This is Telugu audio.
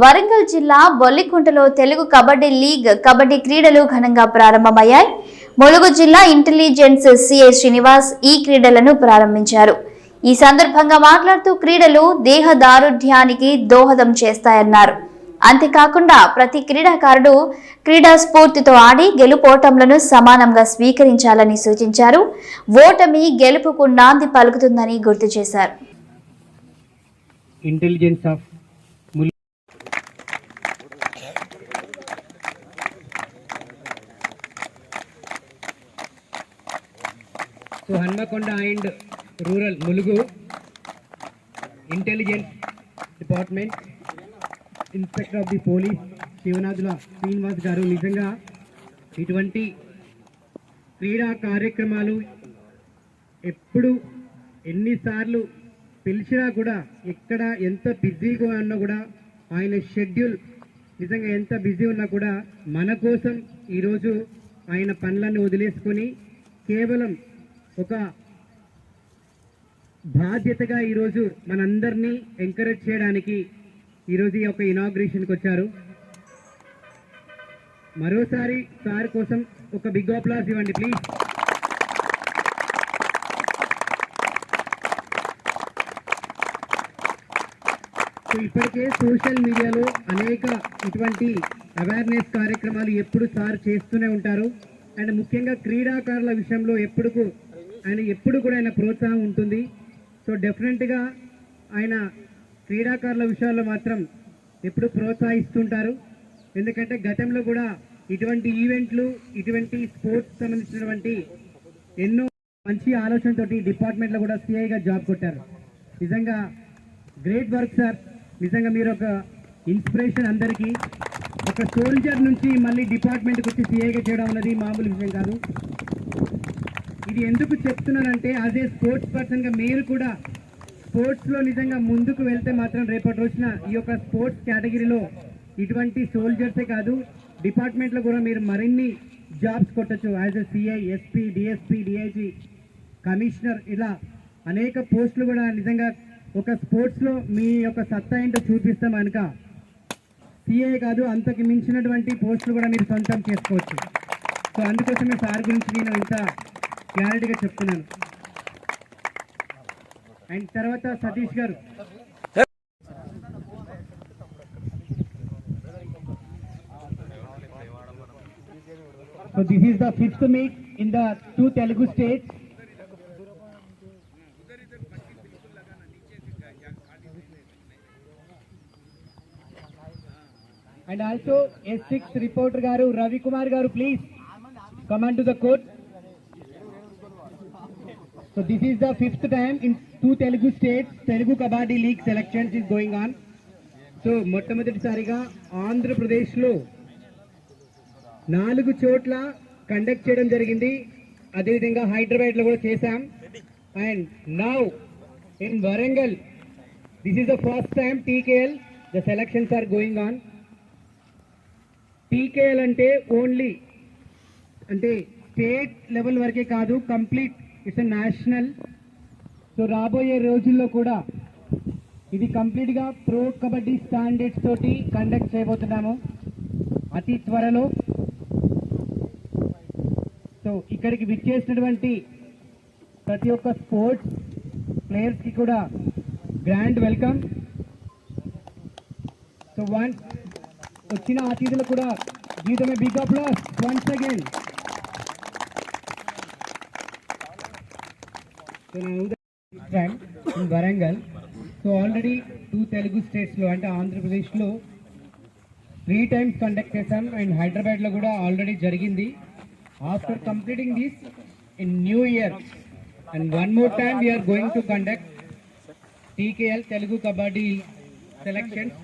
వరంగల్ జిల్లా బొల్లికుంటలో తెలుగు కబడ్డీ లీగ్ కబడ్డీ క్రీడలు ఘనంగా ప్రారంభమయ్యాయి. ములుగు జిల్లా ఇంటెలిజెన్స్ సిఐ శ్రీనివాస్ ఈ క్రీడలను ప్రారంభించారు. ఈ సందర్భంగా మాట్లాడుతూ క్రీడలు దేహ దారుఢ్యానికి దోహదం చేస్తాయన్నారు. అంతేకాకుండా ప్రతి క్రీడాకారుడు క్రీడా స్ఫూర్తితో ఆడి గెలుపోటములను సమానంగా స్వీకరించాలని సూచించారు. ఓటమి గెలుపుకు నాంది పలుకుతుందని గుర్తు చేశారు. Intelligence of so Hanamkonda and rural Mulugu intelligence department inspector of the police Sivanathula Srinivas garu నిజంగా ఇటువంటి క్రీడా కార్యక్రమాలు ఎప్పుడు ఎన్నిసార్లు పిలిచినా కూడా ఎక్కడ ఎంత బిజీగా ఉన్నా కూడా ఆయన షెడ్యూల్ నిజంగా ఎంత బిజీ ఉన్నా కూడా మన కోసం ఈరోజు ఆయన పనులన్నీ వదిలేసుకొని కేవలం ఒక బాధ్యతగా ఈరోజు మనందరినీ ఎంకరేజ్ చేయడానికి ఈరోజు ఈ యొక్క ఇనాగ్రేషన్కి వచ్చారు. మరోసారి సార్ కోసం ఒక బిగ్ అప్లాస్ ఇవ్వండి ప్లీజ్ సో ఇప్పటికే సోషల్ మీడియాలో అనేక ఇటువంటి అవేర్నెస్ కార్యక్రమాలు ఎప్పుడు సార్ చేస్తూనే ఉంటారు. అండ్ ముఖ్యంగా క్రీడాకారుల విషయంలో ఎప్పుడు ఆయన ఎప్పుడు కూడా ఆయన ప్రోత్సాహం ఉంటుంది. సో డెఫినెట్గా ఆయన క్రీడాకారుల విషయాల్లో మాత్రం ఎప్పుడు ప్రోత్సహిస్తుంటారు. ఎందుకంటే గతంలో కూడా ఇటువంటి ఈవెంట్లు ఇటువంటి స్పోర్ట్స్ సంబంధించినటువంటి ఎన్నో మంచి ఆలోచనతోటి డిపార్ట్మెంట్లో కూడా సిఐగా జాబ్ కొట్టారు. నిజంగా గ్రేట్ వర్క్ సార్. నిజంగా మీరు ఒక ఇన్స్పిరేషన్ అందరికీ. ఒక సోల్జర్ నుంచి మళ్ళీ డిపార్ట్మెంట్కి వచ్చి సిఐగా చేయడం అన్నది మామూలు విషయం కాదు. ఇది ఎందుకు చెప్తున్నానంటే యాజ్ ఏ స్పోర్ట్స్ పర్సన్గా మీరు కూడా స్పోర్ట్స్లో నిజంగా ముందుకు వెళ్తే మాత్రం రేపటి రోజున ఈ యొక్క స్పోర్ట్స్ కేటగిరీలో ఇటువంటి సోల్జర్సే కాదు డిపార్ట్మెంట్లో కూడా మీరు మరిన్ని జాబ్స్ కొట్టచ్చు. As a CI SP DSP DIG commissioner ఇలా అనేక పోస్టులు కూడా నిజంగా ఒక స్పోర్ట్స్లో మీ యొక్క సత్తా ఏంటో చూపిస్తాం కనుక. సిఐ కాదు అంతకు మించినటువంటి పోస్టులు కూడా మీరు సొంతం చేసుకోవచ్చు. సో అందుకోసమే సార్ గురించి నేను ఇంత క్లారిటీగా చెప్తున్నాను అండ్ తర్వాత సతీష్ గారు So this is the fifth meet in the two Telugu states. And also S6 reporter garu Ravi Kumar garu please come on to the court. So this is the fifth time in two Telugu states Telugu Kabaddi League selections is going on. So మొట్టమొదటిసారిగా ఆంధ్రప్రదేశ్లో నాలుగు చోట్ల కండక్ట్ చేయడం జరిగింది. అదేవిధంగా హైదరాబాద్లో కూడా చేశాం. And now in Warangal this is the first time TKL the selections are going on TKL అంటే ఓన్లీ అంటే స్టేట్ లెవెల్ వరకే కాదు కంప్లీట్ ఇట్స్ నేషనల్ సో రాబోయే రోజుల్లో కూడా ఇది కంప్లీట్గా ప్రో కబడ్డీ స్టాండర్డ్స్ తోటి కండక్ట్ చేయబోతున్నాము. అతి త్వరలో. సో ఇక్కడికి విచ్చేసినటువంటి ప్రతి ఒక్క స్పోర్ట్స్ ప్లేయర్స్కి కూడా గ్రాండ్ వెల్కమ్ సో వన్ వచ్చిన అతిథులు కూడా గీతమే big applause once again so నా in Warangal so already two Telugu స్టేట్స్లో అంటే ఆంధ్రప్రదేశ్లో త్రీ టైమ్స్ కండక్ట్ చేశాం అండ్ హైదరాబాద్లో కూడా ఆల్రెడీ జరిగింది. After completing this in new year and one more time we're going to conduct TKL Telugu kabaddi selections